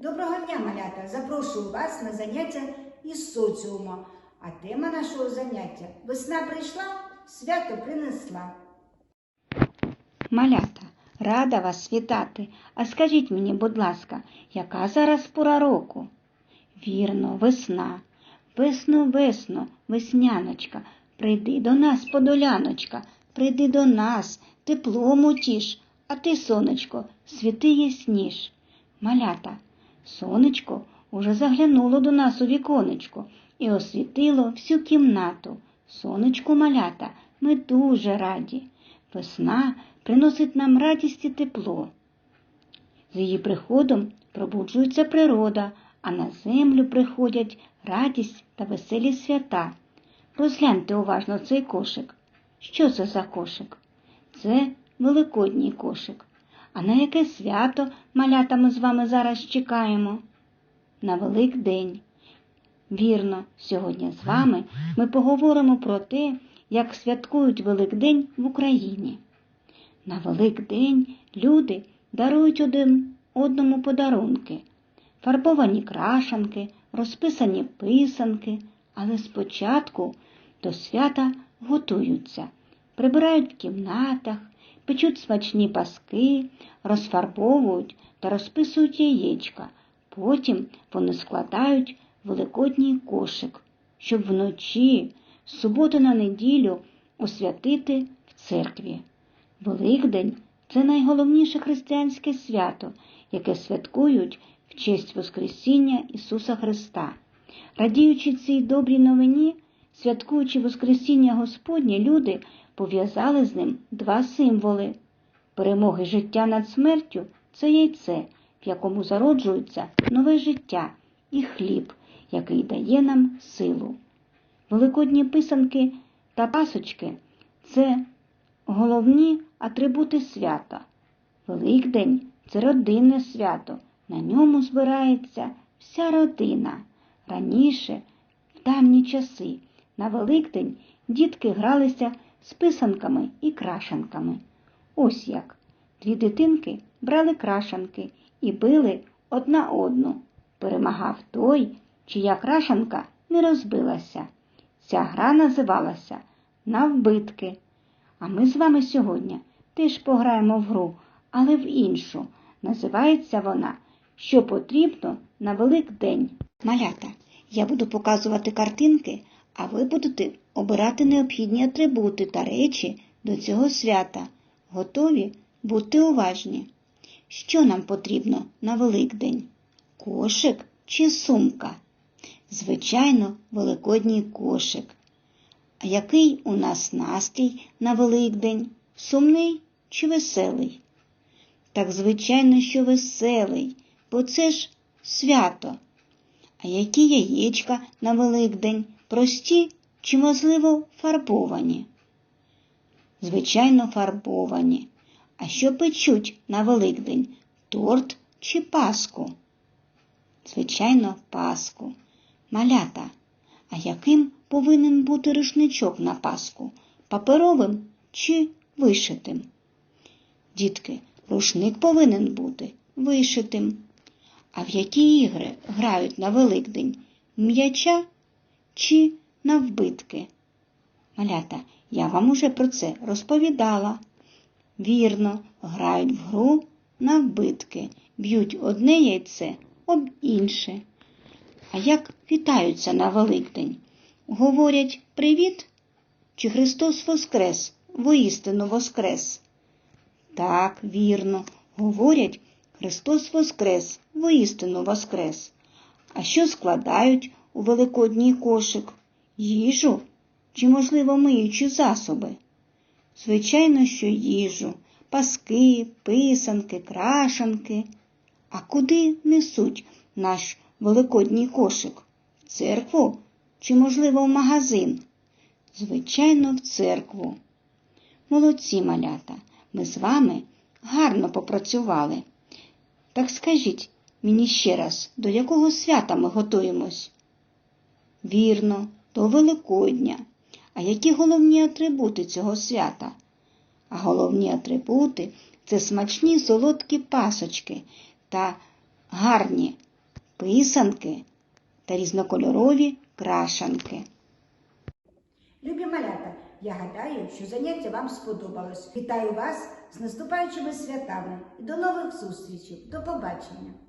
Доброго дня, малята! Запрошую вас на заняття із соціуму. А тема нашого заняття Весна прийшла, свято принесла. Малята, рада вас вітати. А скажіть мені, будь ласка, яка зараз пора року? Вірно, весна. Весно, весно, весняночка, прийди до нас, подоляночка, прийди до нас, теплом утіш, а ти, сонечко, світи ясніш. Малята, сонечко уже заглянуло до нас у віконечко і освітило всю кімнату. Сонечку малята, ми дуже раді. Весна приносить нам радість і тепло. З її приходом пробуджується природа, а на землю приходять радість та веселі свята. Розгляньте уважно цей кошик. Що це за кошик? Це великодній кошик. А на яке свято малята ми з вами зараз чекаємо? На Великдень. Вірно, сьогодні з вами ми поговоримо про те, як святкують Великдень в Україні. На Великдень люди дарують один одному подарунки, фарбовані крашанки, розписані писанки, але спочатку до свята готуються, прибирають в кімнатах, печуть смачні паски, розфарбовують та розписують яєчка. Потім вони складають великодній кошик, щоб вночі, з суботи на неділю, освятити в церкві. Великдень це найголовніше християнське свято, яке святкують в честь Воскресіння Ісуса Христа. Радіючи цій добрій новині, святкуючи Воскресіння Господнє, люди пов'язали з ним два символи. Перемоги життя над смертю це яйце, в якому зароджується нове життя, і хліб, який дає нам силу. Великодні писанки та пасочки це головні атрибути свята. Великдень це родинне свято. На ньому збирається вся родина. Раніше, в давні часи, на Великдень дітки гралися з писанками і крашанками. Ось як. Дві дитинки брали крашанки і били одна одну. Перемагав той, чия крашанка не розбилася. Ця гра називалася Навбитки. А ми з вами сьогодні теж пограємо в гру, але в іншу. Називається вона Що потрібно на Великдень. Малята, я буду показувати картинки, а ви будете обирати необхідні атрибути та речі до цього свята. Готові? Будьте уважні. Що нам потрібно на Великдень? Кошик чи сумка? Звичайно, великодній кошик. А який у нас настрій на Великдень? Сумний чи веселий? Так, звичайно, що веселий, бо це ж свято. А які яєчка на Великдень? Прості чи, можливо, фарбовані? Звичайно, фарбовані. А що печуть на Великдень? Торт чи паску? Звичайно, паску. Малята. А яким повинен бути рушничок на паску? Паперовим чи вишитим? Дітки, рушник повинен бути вишитим. А в які ігри грають на Великдень? М'яча чи навбитки? Малята, я вам уже про це розповідала. Вірно, грають в гру навбитки, б'ють одне яйце об інше. А як вітаються на Великдень? Говорять привіт? Чи Христос Воскрес, воістину Воскрес? Так, вірно, говорять Христос Воскрес, воістину Воскрес. А що складають у великодній кошик? Їжу чи, можливо, миючі засоби? Звичайно, що їжу, паски, писанки, крашанки. А куди несуть наш великодній кошик? В церкву чи, можливо, в магазин? Звичайно, в церкву. Молодці малята, ми з вами гарно попрацювали. Так скажіть мені ще раз, до якого свята ми готуємось? Вірно, до Великодня. А які головні атрибути цього свята? А головні атрибути це смачні солодкі пасочки та гарні писанки та різнокольорові крашанки. Любі малята, я гадаю, що заняття вам сподобалось. Вітаю вас з наступаючими святами і до нових зустрічей. До побачення!